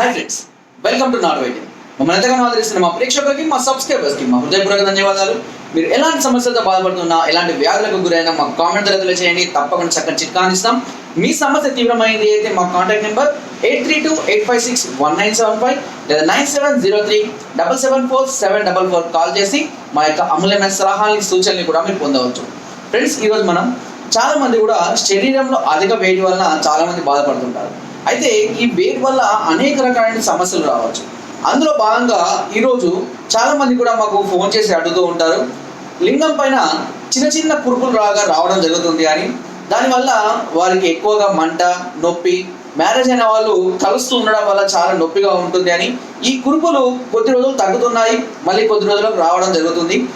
Hi friends welcome to నాట్ వైద్యం మమ్మల్ని ఎంతగానో ఆదరిస్తున్న మా ప్రేక్షకులకి మా సబ్స్క్రైబర్స్కి మా హృదయపూర్వక ధన్యవాదాలు. మీరు ఎలాంటి సమస్యలతో బాధపడుతున్నా ఎలాంటి వ్యాధులకు గురైనా మా కామెంట్ ద్వారా చేయండి తప్పకుండా చక్కని చిట్కా ఇస్తాం మీ సమస్య తీవ్రమైంది అయితే మా contact number eight three two eight five six one nine seven five లేదా nine seven zero three double seven four seven double four call చేసి మా యొక్క అమూల్యమైన సలహాలని సూచనలు కూడా మీరు పొందవచ్చు. ఫ్రెండ్స్ ఈరోజు మనం చాలా మంది కూడా శరీరంలో అధిక వేడి వలన చాలా మంది బాధపడుతుంటారు. అయితే ఈ వేడి వల్ల అనేక రకాలైన సమస్యలు రావచ్చు. అందులో భాగంగా ఈరోజు చాలామంది కూడా మాకు ఫోన్ చేసి అడుగుతూ ఉంటారు. లింగం పైన చిన్న చిన్న కురుపులు రాగా రావడం జరుగుతుంది అని. దానివల్ల వారికి ఎక్కువగా మంట నొప్పి మ్యారేజ్ అయిన వాళ్ళు కలుస్తూ ఉండడం వల్ల చాలా నొప్పిగా ఉంటుంది అని. ఈ కురుపులు కొద్ది రోజులు తగ్గుతున్నాయి. మళ్ళీ కొద్ది రోజులకు రావడం జరుగుతుంది.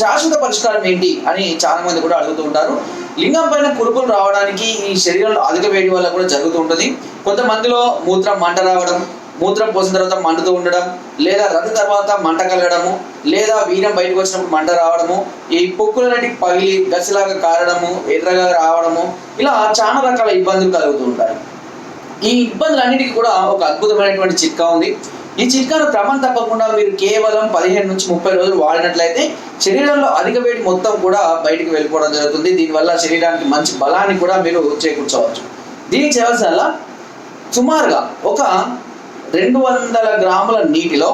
శాశ్వత పరిష్కారం ఏంటి అని చాలా మంది కూడా అడుగుతూ ఉంటారు. లింగం పైన కురుపులు రావడానికి ఈ శరీరంలో అధిక వేడి వల్ల కూడా జరుగుతూ ఉంటుంది. కొంతమందిలో మూత్రం మంట రావడం మూత్రం పోసిన తర్వాత మండుతూ ఉండడం లేదా రథ తర్వాత మంట కలగడము లేదా వీరం బయటకు వచ్చినప్పుడు మంట రావడము ఈ పొక్కులన్నిటి పగిలి గసిలాగా కారడము ఎర్రగా రావడము ఇలా చాలా రకాల ఇబ్బందులు కలుగుతూ ఉంటాయి. ఈ ఇబ్బందులన్నిటికీ కూడా ఒక అద్భుతమైనటువంటి చిట్కా ఉంది. ఈ చిట్కాను క్రమం తప్పకుండా మీరు కేవలం పదిహేను నుంచి ముప్పై రోజులు వాడినట్లయితే శరీరంలో అధిక వేడి మొత్తం కూడా బయటికి వెళ్ళిపోవడం జరుగుతుంది. దీనివల్ల శరీరానికి మంచి బలాన్ని కూడా మీరు చేకూర్చవచ్చు. దీనికి చేయాల్సిన సుమారుగా ఒక రెండు వందల గ్రాముల నీటిలో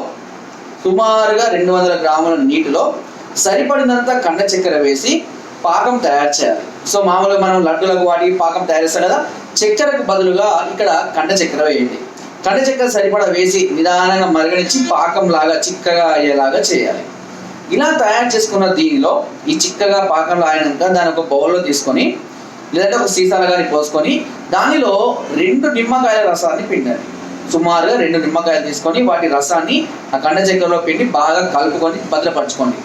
సుమారుగా రెండు వందల గ్రాముల నీటిలో సరిపడినంత కండ చక్కెర వేసి పాకం తయారు చేయాలి. సో మామూలుగా మనం లడ్డులకు వాటికి పాకం తయారు చేస్తాం కదా చక్కెరకు బదులుగా ఇక్కడ కండ చక్కెర వేయండి. కండ చక్కెర సరిపడా వేసి నిదానంగా మరగనిచ్చి పాకం లాగా చిక్కగా అయ్యేలాగా చేయాలి. ఇలా తయారు చేసుకున్న దీనిలో ఈ చిక్కగా పాకంలో అయినాక దాని ఒక బౌల్లో తీసుకొని లేదంటే ఒక సీసాల కానీ పోసుకొని దానిలో రెండు నిమ్మకాయల రసాన్ని పిండాలి సుమారుగా రెండు నిమ్మకాయలు తీసుకొని వాటి రసాన్ని ఆ కండ చక్కెరలో పిండి బాగా కలుపుకొని భద్రపరచుకోండి.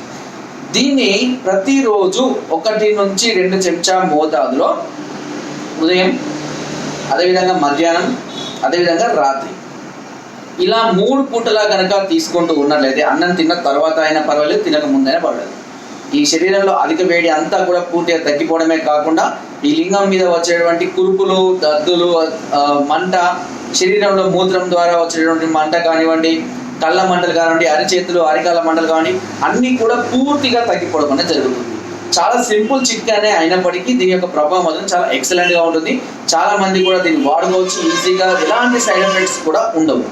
దీన్ని ప్రతిరోజు ఒకటి నుంచి రెండు చెంచా మోతాదులో ఉదయం అదేవిధంగా మధ్యాహ్నం అదేవిధంగా రాత్రి. ఇలా మూడు పూటలా కనుక తీసుకుంటూ ఉన్నట్లయితే అన్నం తిన్న తర్వాత అయినా పర్వాలేదు తినక ముందైనా పర్వాలేదు. ఈ శరీరంలో అధిక వేడి అంతా కూడా పూర్తిగా తగ్గిపోవడమే కాకుండా ఈ లింగం మీద వచ్చేటువంటి కురుపులు దద్దులు మంట శరీరంలో మూత్రం ద్వారా వచ్చేటువంటి మంట కానివ్వండి కళ్ళ మంటలు కానివ్వండి అరిచేతులు అరికాల మంటలు కానివ్వండి అన్నీ కూడా పూర్తిగా తగ్గిపోవడం అనేది జరుగుతుంది. చాలా సింపుల్ చిట్కానే అయినప్పటికీ దీని యొక్క ప్రభావం మాత్రం చాలా ఎక్సలెంట్గా ఉంటుంది. చాలా మంది కూడా దీన్ని వాడుకోవచ్చు ఈజీగా ఎలాంటి సైడ్ ఎఫెక్ట్స్ కూడా ఉండవు.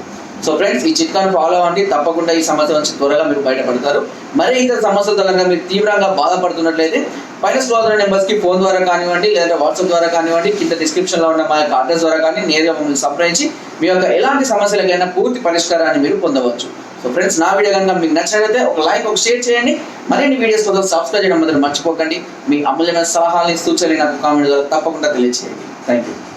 సో ఫ్రెండ్స్ ఈ చిట్కాను ఫాలో అవ్వండి. తప్పకుండా ఈ సమస్య నుంచి త్వరగా మీరు బయటపడతారు. మరి ఇతర సమస్యల ద్వారా మీరు తీవ్రంగా బాధపడుతున్నట్లయితే పైన స్లోదర నెంబర్స్కి ఫోన్ ద్వారా కానివ్వండి లేదా వాట్సాప్ ద్వారా కానివ్వండి కింద డిస్క్రిప్షన్లో ఉన్న మా యొక్క అడ్రస్ ద్వారా కానీ నేరుగా మమ్మల్ని సంప్రదించి మీ యొక్క ఎలాంటి సమస్యలకైనా పూర్తి పరిష్కారాన్ని మీరు పొందవచ్చు. సో ఫ్రెండ్స్ నా వీడియో కనుక మీకు నచ్చినట్లయితే ఒక లైక్ ఒక షేర్ చేయండి. మరిన్ని వీడియోస్ కోసం సబ్స్క్రైబ్ చేయడం మాత్రం మర్చిపోకండి. మీ అమూల్యమైన సలహాలని సూచనలు నాకు కామెంట్ ద్వారా తప్పకుండా తెలియజేయండి థ్యాంక్ యూ